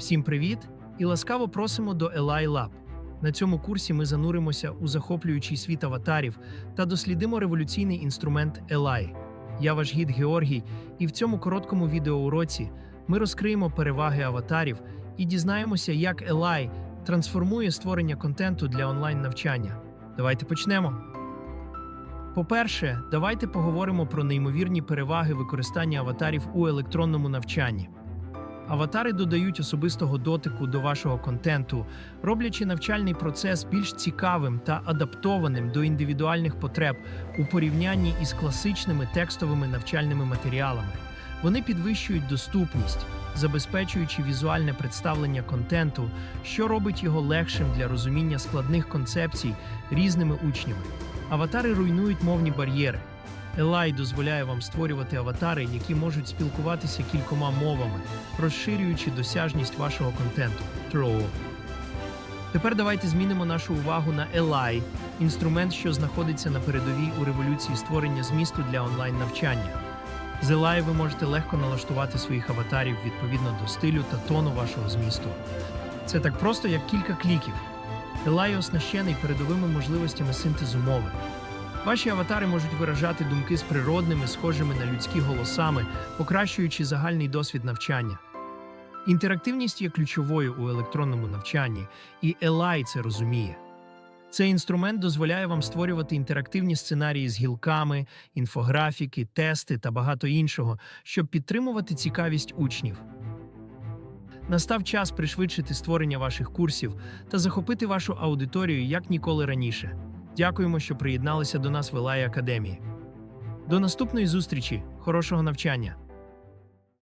Всім привіт і ласкаво просимо до Eli Lab. На цьому курсі ми зануримося у захоплюючий світ аватарів та дослідимо революційний інструмент Eli. Я ваш гід Георгій, і в цьому короткому відеоуроці ми розкриємо переваги аватарів і дізнаємося, як Eli трансформує створення контенту для онлайн-навчання. Давайте почнемо. По-перше, давайте поговоримо про неймовірні переваги використання аватарів у електронному навчанні. Аватари додають особистого дотику до вашого контенту, роблячи навчальний процес більш цікавим та адаптованим до індивідуальних потреб у порівнянні із класичними текстовими навчальними матеріалами. Вони підвищують доступність, забезпечуючи візуальне представлення контенту, що робить його легшим для розуміння складних концепцій різними учнями. Аватари руйнують мовні бар'єри. Елай дозволяє вам створювати аватари, які можуть спілкуватися кількома мовами, розширюючи досяжність вашого контенту. Throw. Тепер давайте змінимо нашу увагу на Елай, інструмент, що знаходиться на передовій у революції створення змісту для онлайн-навчання. З Елай ви можете легко налаштувати своїх аватарів відповідно до стилю та тону вашого змісту. Це так просто, як кілька кліків. Елай оснащений передовими можливостями синтезу мови. Ваші аватари можуть виражати думки з природними, схожими на людські голосами, покращуючи загальний досвід навчання. Інтерактивність є ключовою у електронному навчанні, і Елай це розуміє. Цей інструмент дозволяє вам створювати інтерактивні сценарії з гілками, інфографіки, тести та багато іншого, щоб підтримувати цікавість учнів. Настав час пришвидшити створення ваших курсів та захопити вашу аудиторію як ніколи раніше. Дякуємо, що приєдналися до нас в Елай Академії. До наступної зустрічі, хорошого навчання!